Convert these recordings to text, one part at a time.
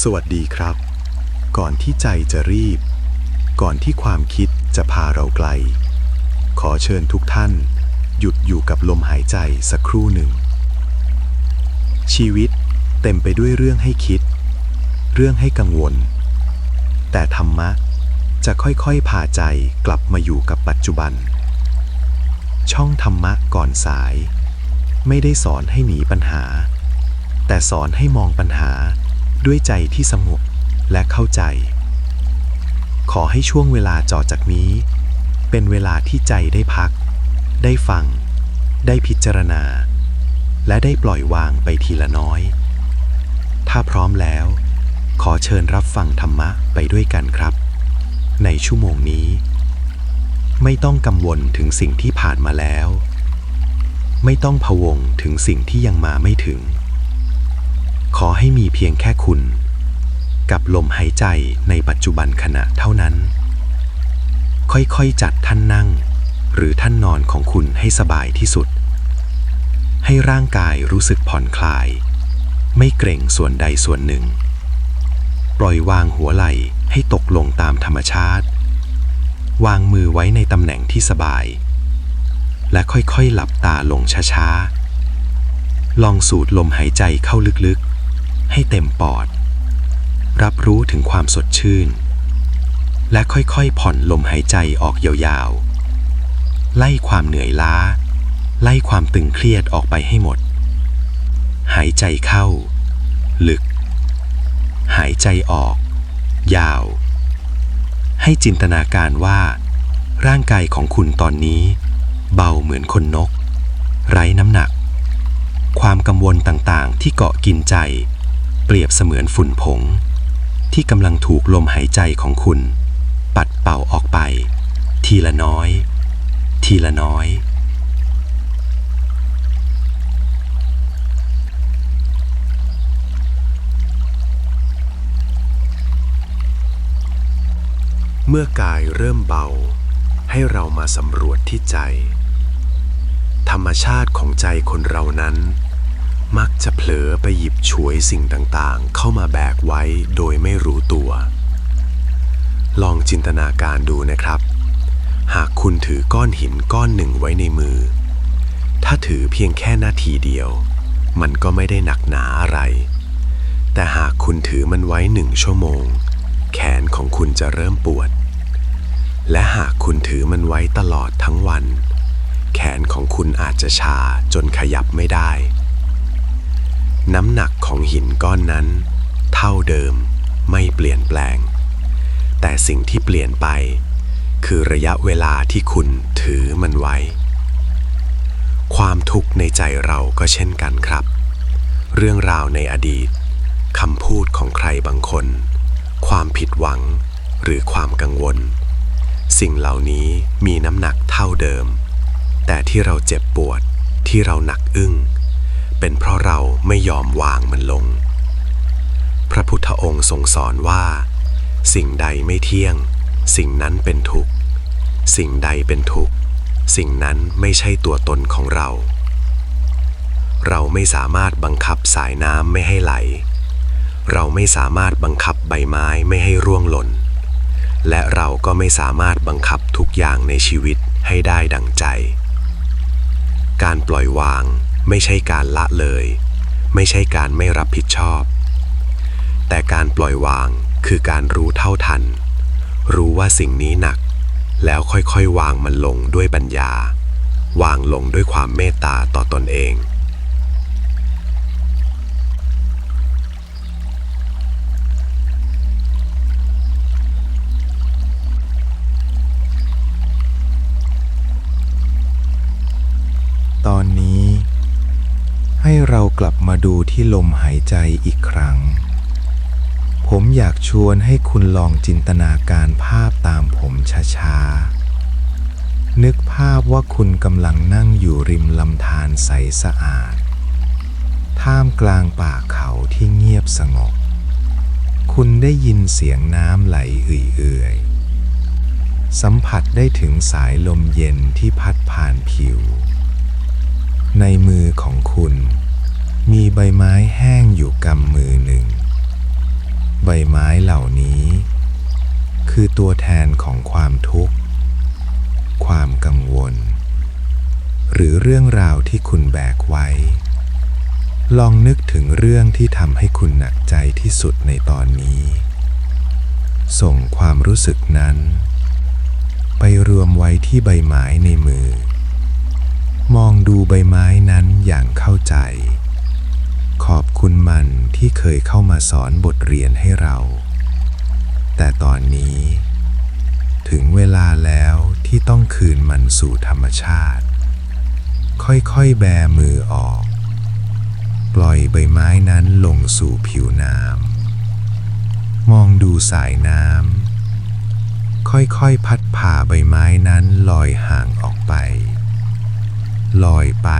สวัสดีครับ ก่อนที่ใจจะรีบ ก่อนที่ความคิดจะพาเราไกล ขอเชิญทุกท่าน หยุดอยู่กับลมหายใจสักครู่หนึ่ง ชีวิตเต็มไปด้วยเรื่องให้คิด เรื่องให้กังวล แต่ธรรมะจะค่อยๆพาใจกลับมาอยู่กับปัจจุบัน ช่องธรรมะก่อนสาย ไม่ได้สอนให้หนีปัญหา แต่สอนให้มองปัญหา ด้วยใจที่สงบและเข้าใจ ขอให้ช่วงเวลาจอจากนี้ เป็นเวลาที่ใจได้พัก ได้ฟัง ได้พิจารณา และได้ปล่อยวางไปทีละน้อย ถ้าพร้อมแล้ว ขอเชิญรับฟังธรรมะไปด้วยกันครับ ในชั่วโมงนี้ ไม่ต้องกังวลถึงสิ่งที่ผ่านมาแล้ว ไม่ต้องพะวงถึงสิ่งที่ยังมาไม่ถึง ขอให้มีเพียงแค่คุณ กับลมหายใจในปัจจุบันขณะเท่านั้น ค่อยๆจัดท่านนั่ง หรือท่านนอนของคุณให้สบายที่สุด ให้ร่างกายรู้สึกผ่อนคลาย ไม่เกร็งส่วนใดส่วนหนึ่ง ปล่อยวางหัวไหล่ให้ตกลงตามธรรมชาติ วางมือไว้ในตำแหน่งที่สบาย และค่อยๆหลับตาลงช้าๆลองสูดลมหายใจเข้าลึกๆ ให้เต็มปอด รับรู้ถึงความสดชื่น และค่อยๆผ่อนลมหายใจออกยาวๆ ไล่ความเหนื่อยล้า ไล่ความตึงเครียดออกไปให้หมด หายใจเข้า ลึก หายใจออก ยาว ให้จินตนาการว่า ร่างกายของคุณตอนนี้ เบาเหมือนคนนก ไร้น้ำหนักความกังวลต่างๆ ที่เกาะกินใจ รียบเสมือนฝุ่นผง ที่กำลังถูกลมหายใจของคุณ ปัดเป่าออกไป ทีละน้อย ทีละน้อย เมื่อกายเริ่มเบา ให้เรามาสำรวจที่ใจ ธรรมชาติของใจคนเรานั้น มักจะเผลอไปหยิบฉวยสิ่งต่างๆ เข้ามาแบกไว้โดยไม่รู้ตัว ลองจินตนาการดูนะครับ หากคุณถือก้อนหินก้อนหนึ่งไว้ในมือ ถ้าถือเพียงแค่นาทีเดียว มันก็ไม่ได้หนักหนาอะไร แต่หากคุณถือมันไว้หนึ่งชั่วโมง แขนของคุณจะเริ่มปวด และหากคุณถือมันไว้ตลอดทั้งวัน แขนของคุณอาจจะชาจนขยับไม่ได้ น้ำหนักของหินก้อนนั้น เท่าเดิมไม่เปลี่ยนแปลง แต่สิ่งที่เปลี่ยนไป คือระยะเวลาที่คุณถือมันไว้ ความทุกข์ในใจเราก็เช่นกันครับ เรื่องราวในอดีตคำพูดของใครบางคน ความผิดหวังหรือความกังวล สิ่งเหล่านี้มีน้ำหนักเท่าเดิม แต่ที่เราเจ็บปวดที่เราหนักอึ้ง เป็นเพราะเราไม่ยอมวางมันลง พระพุทธองค์ทรงสอนว่า สิ่งใดไม่เที่ยง สิ่งนั้นเป็นทุกข์ สิ่งใดเป็นทุกข์ สิ่งนั้นไม่ใช่ตัวตนของเรา เราไม่สามารถบังคับสายน้ำไม่ให้ไหล เราไม่สามารถบังคับใบไม้ไม่ให้ร่วงหล่น และเราก็ไม่สามารถบังคับทุกอย่างในชีวิตให้ได้ดังใจ การปล่อยวาง ไม่ใช่การละเลย ไม่ใช่การไม่รับผิดชอบ แต่การปล่อยวางคือการรู้เท่าทัน รู้ว่าสิ่งนี้หนัก แล้วค่อยๆ วางมันลงด้วยปัญญา วางลงด้วยความเมตตาต่อตอนเองตอนนี้ ให้เรากลับมาดูที่ลมหายใจอีกครั้ง ผมอยากชวนให้คุณลองจินตนาการภาพตามผมช้าๆ นึกภาพว่าคุณกำลังนั่งอยู่ริมลำธารใสสะอาด ท่ามกลางป่าเขาที่เงียบสงบ คุณได้ยินเสียงน้ำไหลเอื่อยๆ สัมผัสได้ถึงสายลมเย็นที่พัดผ่านผิว ในมือของคุณ มีใบไม้แห้งอยู่กำมือหนึ่ง ใบไม้เหล่านี้ คือตัวแทนของความทุกข์ ความกังวล หรือเรื่องราวที่คุณแบกไว้ ลองนึกถึงเรื่องที่ทำให้คุณหนักใจที่สุดในตอนนี้ ส่งความรู้สึกนั้น ไปรวมไว้ที่ใบไม้ในมือ มองดูใบไม้นั้นอย่างเข้าใจ ขอบคุณมันที่เคยเข้ามาสอนบทเรียนให้เรา แต่ตอนนี้ ถึงเวลาแล้วที่ต้องคืนมันสู่ธรรมชาติ ค่อยๆแบมือออก ปล่อยใบไม้นั้นลงสู่ผิวน้ำมองดูสายน้ำค่อยๆพัดผ่าใบไม้นั้นลอยห่างออกไป ลอยไป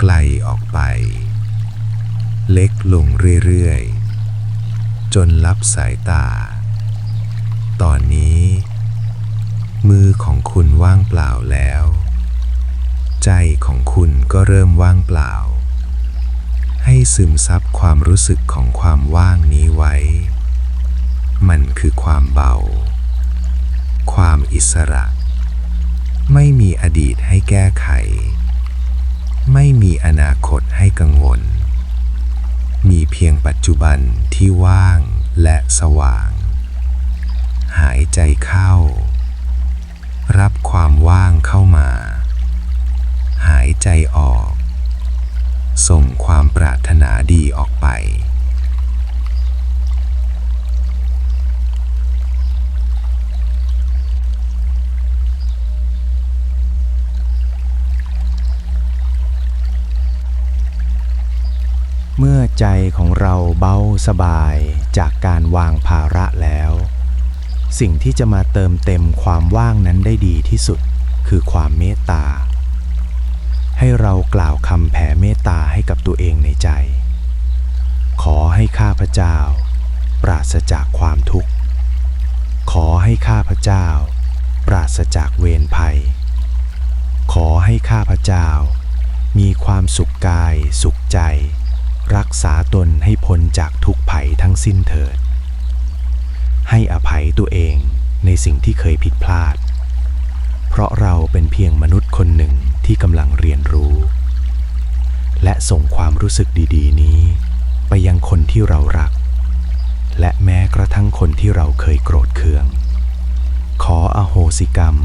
ไกลออกไป เล็กลงเรื่อยๆ จนลับสายตา ตอนนี้ มือของคุณว่างเปล่าแล้ว ใจของคุณก็เริ่มว่างเปล่า ให้ซึมซับความรู้สึกของความว่างนี้ไว้ มันคือความเบา ความอิสระ ไม่มีอดีตให้แก้ไข ไม่มีอนาคตให้กังวล มีเพียงปัจจุบันที่ว่างและสว่าง หายใจเข้า รับความว่างเข้ามา หายใจออก ส่งความปรารถนาดีออกไป มื่อใจของเราเบาสบายจากการวางภาระแล้ว สิ่งที่จะมาเติมเต็มความว่างนั้นได้ดีที่สุดคือความเมตตา ให้เรากล่าวคำแผ่เมตตาให้กับตัวเองในใจ ขอให้ข้าพเจ้า ปราศจากความทุกข์ ขอให้ข้าพเจ้า ปราศจากเวรภัย ขอให้ข้าพเจ้า มีความสุขกายสุขใจ รักษาตนให้พ้นจากทุกภัยทั้งสิ้นเถิด ให้อภัยตัวเองในสิ่งที่เคยผิดพลาด เพราะเราเป็นเพียงมนุษย์คนหนึ่งที่กำลังเรียนรู้ และส่งความรู้สึกดีๆ นี้ ไปยังคนที่เรารัก และแม้กระทั่งคนที่เราเคยโกรธเคือง ขออโหสิกรรม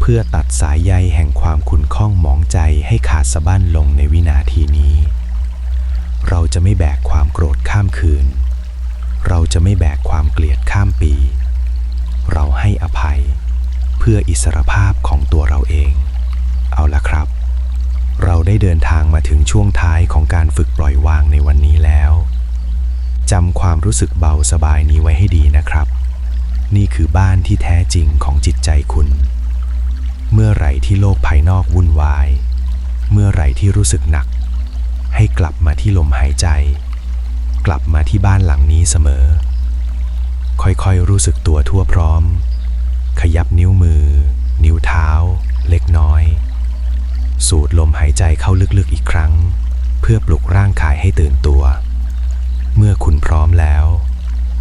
เพื่อตัดสายใยแห่งความขุ่นข้องหมองใจให้ขาดสะบั้นลงในวินาทีนี้ เราจะไม่แบกความโกรธข้ามคืน เราจะไม่แบกความเกลียดข้ามปี เราให้อภัย เพื่ออิสรภาพของตัวเราเอง เอาละครับ เราได้เดินทางมาถึงช่วงท้ายของการฝึกปล่อยวางในวันนี้แล้วจำความรู้สึกเบาสบายนี้ไว้ให้ดีนะครับ นี่คือบ้านที่แท้จริงของจิตใจคุณ เมื่อไหร่ที่โลกภายนอกวุ่นวาย เมื่อไหร่ที่รู้สึกหนัก ให้กลับมาที่ลมหายใจ กลับมาที่บ้านหลังนี้เสมอ ค่อยๆรู้สึกตัวทั่วพร้อม ขยับนิ้วมือ นิ้วเท้า เล็กน้อย สูดลมหายใจเข้าลึกๆอีกครั้ง เพื่อปลุกร่างกายให้ตื่นตัว เมื่อคุณพร้อมแล้ว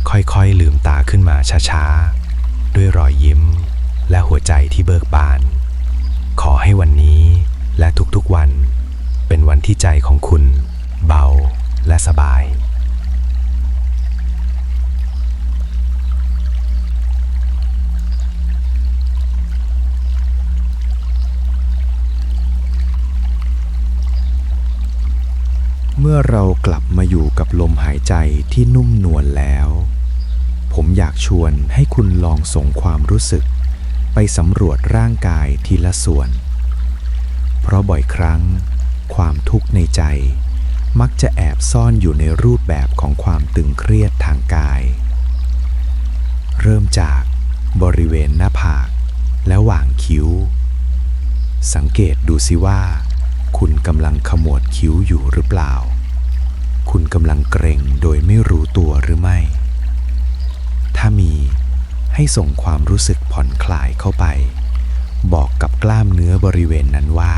ค่อยๆลืมตาขึ้นมาช้าๆ ด้วยรอยยิ้ม และหัวใจที่เบิกบาน ขอให้วันนี้และทุกๆวัน เป็นวันที่ใจของคุณ เบาและสบาย เมื่อเรากลับมาอยู่กับลมหายใจที่นุ่มนวลแล้ว ผมอยากชวนให้คุณลองส่งความรู้สึก ไปสำรวจร่างกายทีละส่วน เพราะบ่อยครั้ง ความทุกข์ในใจ มักจะแอบซ่อนอยู่ในรูปแบบของความตึงเครียดทางกาย เริ่มจากบริเวณหน้าผากและหว่างคิ้ว สังเกตดูสิว่า คุณกำลังขมวดคิ้วอยู่หรือเปล่า คุณกำลังเกรงโดยไม่รู้ตัวหรือไม่ ถ้ามีให้ส่งความรู้สึกผ่อนคลายเข้าไป บอกกับกล้ามเนื้อบริเวณนั้นว่า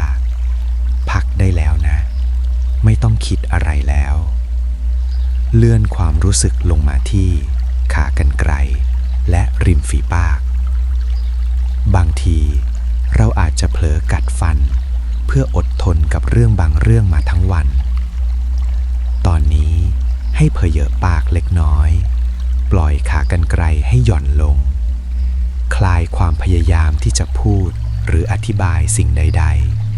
พักได้แล้วนะ ไม่ต้องคิดอะไรแล้ว เลื่อนความรู้สึกลงมาที่ขากรรไกรและริมฝีปาก บางทีเราอาจจะเผลอกัดฟัน เพื่ออดทนกับเรื่องบางเรื่องมาทั้งวัน ตอนนี้ให้เพเยอะปากเล็กน้อย ปล่อยขากรรไกรให้หย่อนลง คลายความพยายามที่จะพูดหรืออธิบายสิ่งใด ๆ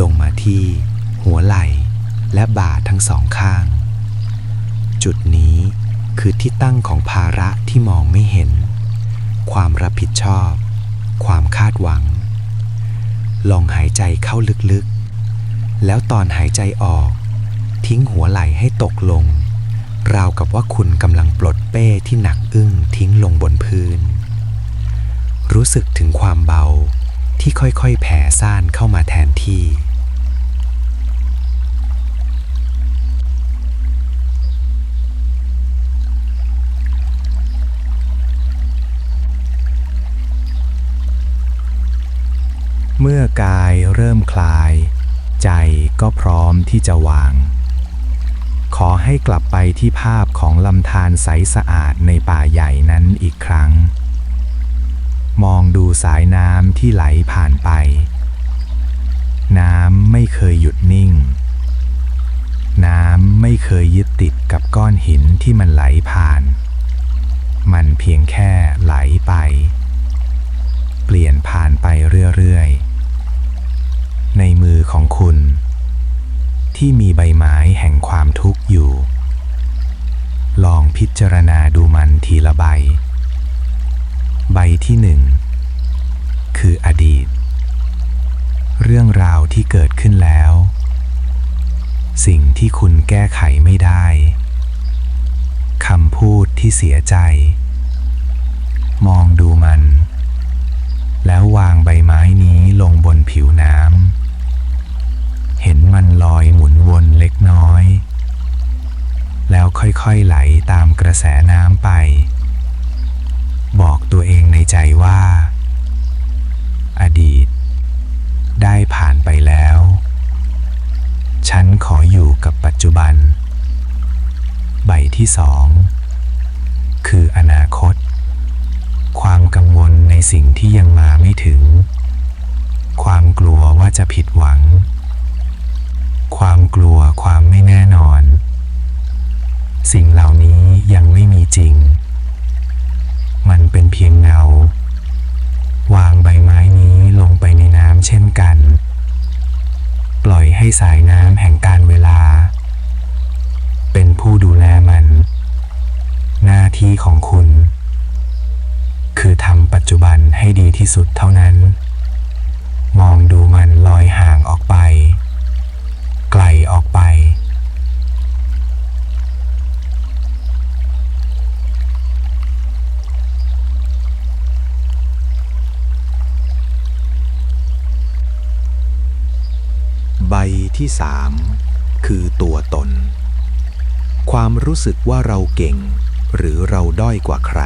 ลงมาที่หัวไหล่และบ่าทั้งสองข้าง จุดนี้คือที่ตั้งของภาระที่มองไม่เห็น ความรับผิดชอบ ความคาดหวัง ลองหายใจเข้าลึกๆ แล้วตอนหายใจออก ทิ้งหัวไหล่ให้ตกลง ราวกับว่าคุณกำลังปลดเป้ที่หนักอึ้งทิ้งลงบนพื้น รู้สึกถึงความเบา ที่ค่อยๆแผ่ซ่านเข้ามาแทนที่ เมื่อกายเริ่มคลาย ใจก็พร้อมที่จะวาง ขอให้กลับไปที่ภาพของลำธารใสสะอาดในป่าใหญ่นั้นอีกครั้ง มองดูสายน้ำที่ไหลผ่านไป น้ำไม่เคยหยุดนิ่ง น้ำไม่เคยยึดติดกับก้อนหินที่มันไหลผ่าน มันเพียงแค่ไหลไป เปลี่ยนผ่านไปเรื่อยๆ ในมือของคุณ ที่มีใบไม้แห่งความทุกข์อยู่ ลองพิจารณาดูมันทีละใบ บที่หนึ่งคืออดีต เรื่องราวที่เกิดขึ้นแล้ว สิ่งที่คุณแก้ไขไม่ได้คำพูดที่เสียใจ มองดูมัน แล้ววางใบไม้นี้ลงบนผิวน้ำเห็นมันลอยหมุนวนเล็กน้อย แล้วค่อยๆไหลตามกระแสน้ำไป ตัวเองในใจว่า อดีต ได้ผ่านไปแล้ว ฉันขออยู่กับปัจจุบัน ใบที่สองคืออนาคต ความกังวลในสิ่งที่ยังมาไม่ถึง ความกลัวว่าจะผิดหวัง ความกลัวความไม่แน่นอน สิ่งเหล่านี้ยังไม่มีจริง เป็นเพียงเงา วางใบไม้นี้ลงไปในน้ำเช่นกัน ปล่อยให้สายน้ำแห่งการเวลา เป็นผู้ดูแลมัน หน้าที่ของคุณ คือทำปัจจุบันให้ดีที่สุดเท่านั้น มองดูมันลอยห่างออกไปไก ที่สามคือตัวตน ความรู้สึกว่าเราเก่ง หรือเราด้อยกว่าใคร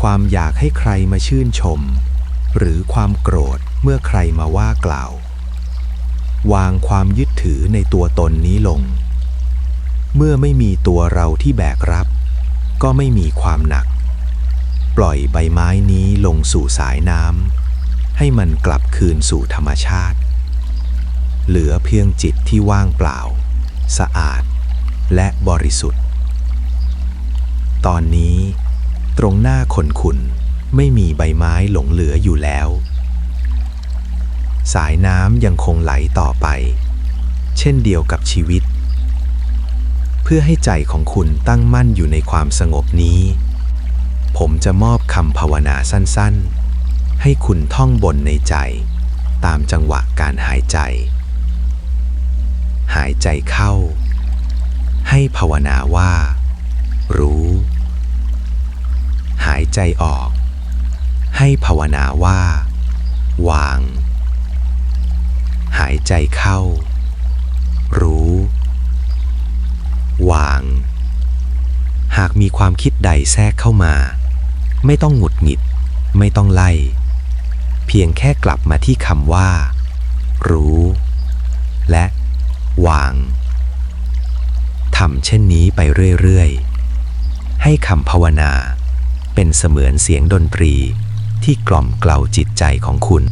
ความอยากให้ใครมาชื่นชม หรือความโกรธเมื่อใครมาว่ากล่าว วางความยึดถือในตัวตนนี้ลง เมื่อไม่มีตัวเราที่แบกรับ ก็ไม่มีความหนัก ปล่อยใบไม้นี้ลงสู่สายน้ำให้มันกลับคืนสู่ธรรมชาติ เหลือเพียงจิตที่ว่างเปล่า สะอาด และบริสุทธิ์ ตอนนี้ ตรงหน้าคนคุณไม่มีใบไม้หลงเหลืออยู่แล้ว สายน้ำยังคงไหลต่อไป เช่นเดียวกับชีวิต เพื่อให้ใจของคุณตั้งมั่นอยู่ในความสงบนี้ ผมจะมอบคำภาวนาสั้นๆ ให้คุณท่องบนในใจ ตามจังหวะการหายใจ หายใจเข้า ให้ภาวนาว่า รู้ หายใจออก ให้ภาวนาว่า วาง หายใจเข้า รู้ วาง หากมีความคิดใดแทรกเข้ามา ไม่ต้องหงุดหงิด ไม่ต้องไล่ เพียงแค่กลับมาที่คำว่า รู้ และ วางทำเช่นนี้ไปเรื่อยๆ ให้คำภาวนาเป็นเสมือนเสียงดนตรีที่กล่อมเกลาจิตใจของคุณ